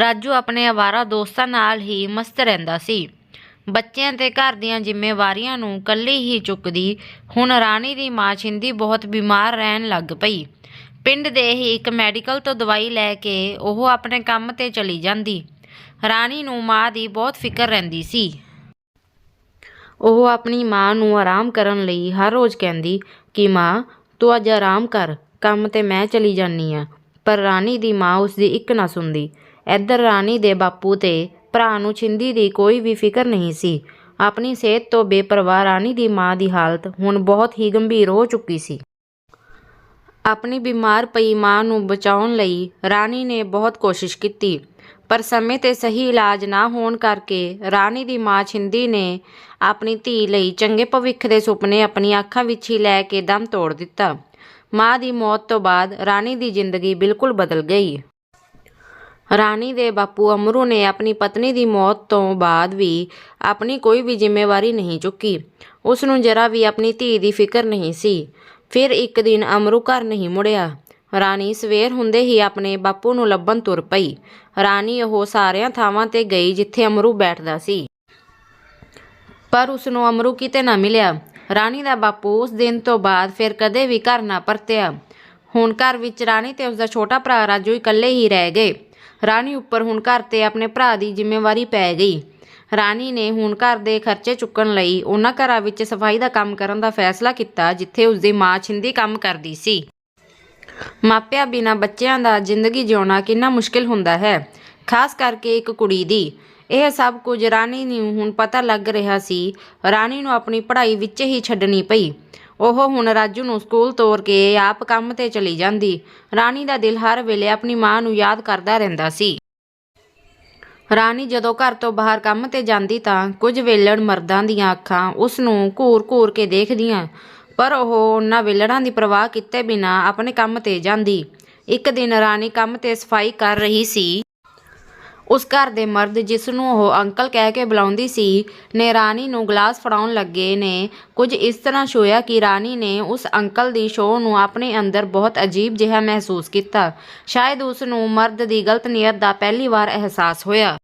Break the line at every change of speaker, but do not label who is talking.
ਰਾਜੂ ਆਪਣੇ ਅਵਾਰਾ ਦੋਸਤਾਂ ਨਾਲ ਹੀ ਮਸਤ ਰਹਿੰਦਾ ਸੀ। ਬੱਚਿਆਂ ਤੇ ਘਰ ਦੀਆਂ ਜ਼ਿੰਮੇਵਾਰੀਆਂ ਨੂੰ ਇਕੱਲੀ ਹੀ ਚੁੱਕਦੀ, ਹੁਣ ਰਾਣੀ ਦੀ ਮਾਂ ਛਿੰਦੀ ਬਹੁਤ ਬਿਮਾਰ ਰਹਿਣ ਲੱਗ ਪਈ। ਪਿੰਡ ਦੇ ਹੀ ਇੱਕ ਮੈਡੀਕਲ ਤੋਂ ਦਵਾਈ ਲੈ ਕੇ ਉਹ ਆਪਣੇ ਕੰਮ ਤੇ ਚਲੀ ਜਾਂਦੀ। ਰਾਣੀ ਨੂੰ ਮਾਂ ਦੀ ਬਹੁਤ ਫਿਕਰ ਰਹਿੰਦੀ ਸੀ। ਉਹ ਆਪਣੀ ਮਾਂ ਨੂੰ ਆਰਾਮ ਕਰਨ ਲਈ ਹਰ ਰੋਜ਼ ਕਹਿੰਦੀ ਕਿ, ਮਾਂ, ਤੂੰ ਅੱਜ ਆਰਾਮ ਕਰ, ਕੰਮ ਤੇ ਮੈਂ ਚਲੀ ਜਾਨੀ ਆ ਪਰ ਰਾਣੀ ਦੀ ਮਾਂ ਉਸ ਦੀ ਇੱਕ ਨਾ ਸੁਣਦੀ। ਇੱਧਰ ਰਾਣੀ ਦੇ ਬਾਪੂ ਤੇ ਭਰਾ ਨੂੰ ਛਿੰਦੀ ਦੀ ਕੋਈ ਵੀ ਫਿਕਰ ਨਹੀਂ ਸੀ। ਆਪਣੀ ਸਿਹਤ ਤੋਂ ਬੇਪਰਵਾਹ ਰਾਣੀ ਦੀ ਮਾਂ ਦੀ ਹਾਲਤ ਹੁਣ ਬਹੁਤ ਹੀ ਗੰਭੀਰ ਹੋ ਚੁੱਕੀ ਸੀ। ਆਪਣੀ ਬਿਮਾਰ ਪਈ ਮਾਂ ਨੂੰ ਬਚਾਉਣ ਲਈ ਰਾਣੀ ਨੇ ਬਹੁਤ ਕੋਸ਼ਿਸ਼ ਕੀਤੀ, ਪਰ ਸਮੇਂ ਤੇ ਸਹੀ ਇਲਾਜ ਨਾ ਹੋਣ ਕਰਕੇ ਰਾਣੀ ਦੀ ਮਾਂ ਛਿੰਦੀ ਨੇ ਆਪਣੀ ਧੀ ਲਈ ਚੰਗੇ ਭਵਿੱਖ ਦੇ ਸੁਪਨੇ ਆਪਣੀ ਅੱਖਾਂ ਵਿੱਚ ਹੀ ਲੈ ਕੇ ਦਮ ਤੋੜ ਦਿੱਤਾ। ਮਾਂ ਦੀ ਮੌਤ ਤੋਂ ਬਾਅਦ ਰਾਣੀ ਦੀ ਜ਼ਿੰਦਗੀ ਬਿਲਕੁਲ ਬਦਲ ਗਈ। ਰਾਣੀ ਦੇ ਬਾਪੂ ਅਮਰੂ ਨੇ ਆਪਣੀ ਪਤਨੀ ਦੀ ਮੌਤ ਤੋਂ ਬਾਅਦ ਵੀ ਆਪਣੀ ਕੋਈ ਵੀ ਜ਼ਿੰਮੇਵਾਰੀ ਨਹੀਂ ਚੁੱਕੀ। ਉਸ ਨੂੰ ਜਰਾ ਵੀ ਆਪਣੀ ਧੀ ਦੀ ਫਿਕਰ ਨਹੀਂ ਸੀ। ਫਿਰ ਇੱਕ ਦਿਨ ਅਮਰੂ ਘਰ ਨਹੀਂ ਮੁੜਿਆ। ਰਾਣੀ ਸਵੇਰ ਹੁੰਦੇ ਹੀ ਆਪਣੇ ਬਾਪੂ ਨੂੰ ਲੱਭਣ ਤੁਰ ਪਈ। ਰਾਣੀ ਉਹ ਸਾਰਿਆਂ ਥਾਵਾਂ ਤੇ ਗਈ ਜਿੱਥੇ ਅਮਰੂ ਬੈਠਦਾ ਸੀ। ਪਰ ਉਸ ਨੂੰ ਅਮਰੂ ਕਿਤੇ ਨਾ ਮਿਲਿਆ। ਰਾਣੀ ਦਾ ਬਾਪੂ ਉਸ ਦਿਨ ਤੋਂ ਬਾਅਦ ਫਿਰ ਕਦੇ ਵੀ ਘਰ ਨਾ ਪਰਤਿਆ। ਹੁਣ ਘਰ ਵਿੱਚ ਰਾਣੀ ਤੇ ਉਸਦਾ ਛੋਟਾ ਭਰਾ ਰਾਜੂ ਇਕੱਲੇ ਹੀ ਰਹਿ ਗਏ। ਰਾਣੀ ਉੱਪਰ ਹੁਣ ਘਰ ਤੇ ਆਪਣੇ ਭਰਾ ਦੀ ਜ਼ਿੰਮੇਵਾਰੀ ਪੈ ਗਈ। ਰਾਣੀ ਨੇ ਹੁਣ ਘਰ ਦੇ ਖਰਚੇ ਚੁੱਕਣ ਲਈ ਉਹਨਾਂ ਘਰਾਂ ਵਿੱਚ ਸਫ਼ਾਈ ਦਾ ਕੰਮ ਕਰਨ ਦਾ ਫੈਸਲਾ ਕੀਤਾ, ਜਿੱਥੇ ਉਸਦੀ ਮਾਂ ਛਿੰਦੀ ਕੰਮ ਕਰਦੀ ਸੀ। ਮਾਪਿਆਂ ਬਿਨਾਂ ਬੱਚਿਆਂ ਦਾ ਜ਼ਿੰਦਗੀ ਜਿਉਣਾ ਕਿੰਨਾ ਮੁਸ਼ਕਿਲ ਹੁੰਦਾ ਹੈ। ਖਾਸ ਕਰਕੇ ਇੱਕ ਕੁੜੀ ਦੀ। ਇਹ ਸਭ ਕੁਝ ਰਾਣੀ ਨੂੰ ਹੁਣ ਪਤਾ ਲੱਗ ਰਿਹਾ ਸੀ। ਰਾਣੀ ਨੂੰ ਆਪਣੀ ਪੜ੍ਹਾਈ ਵਿੱਚ ਹੀ ਛੱਡਣੀ ਪਈ। ਉਹ ਹੁਣ ਰਾਜੂ ਨੂੰ ਸਕੂਲ ਤੋਰ ਕੇ ਆਪ ਕੰਮ ਤੇ ਚਲੀ ਜਾਂਦੀ। ਰਾਣੀ ਦਾ ਦਿਲ ਹਰ ਵੇਲੇ ਆਪਣੀ ਮਾਂ ਨੂੰ ਯਾਦ ਕਰਦਾ ਰਹਿੰਦਾ ਸੀ। ਰਾਣੀ ਜਦੋਂ ਘਰ ਤੋਂ ਬਾਹਰ ਕੰਮ ਤੇ ਜਾਂਦੀ ਤਾਂ ਕੁਝ ਵੇਲੜ ਮਰਦਾਂ ਦੀਆਂ ਅੱਖਾਂ ਉਸ ਨੂੰ ਘੂਰ-ਘੂਰ ਕੇ ਦੇਖਦੀਆਂ, ਪਰ ਉਹ ਉਹਨਾਂ ਵੇਲੜਾਂ ਦੀ ਪਰਵਾਹ ਕੀਤੇ ਬਿਨਾਂ ਆਪਣੇ ਕੰਮ ਤੇ ਜਾਂਦੀ। ਇੱਕ ਦਿਨ ਰਾਣੀ ਕੰਮ ਤੇ ਸਫ਼ਾਈ ਕਰ ਰਹੀ ਸੀ। ਉਸ ਘਰ ਦੇ ਮਰਦ ਜਿਸ ਨੂੰ ਉਹ ਅੰਕਲ ਕਹਿ ਕੇ ਬੁਲਾਉਂਦੀ ਸੀ, ਨੇ ਰਾਣੀ ਨੂੰ ਗਲਾਸ ਫੜਾਉਣ ਲੱਗੇ ਨੇ। ਕੁਝ ਇਸ ਤਰ੍ਹਾਂ ਛੋਇਆ ਕਿ ਰਾਣੀ ਨੇ ਉਸ ਅੰਕਲ ਦੀ ਸ਼ੋਅ ਨੂੰ ਆਪਣੇ ਅੰਦਰ ਬਹੁਤ ਅਜੀਬ ਜਿਹਾ ਮਹਿਸੂਸ ਕੀਤਾ। ਸ਼ਾਇਦ ਉਸ ਨੂੰ ਮਰਦ ਦੀ ਗਲਤ ਨੀਅਤ ਦਾ ਪਹਿਲੀ ਵਾਰ ਅਹਿਸਾਸ ਹੋਇਆ।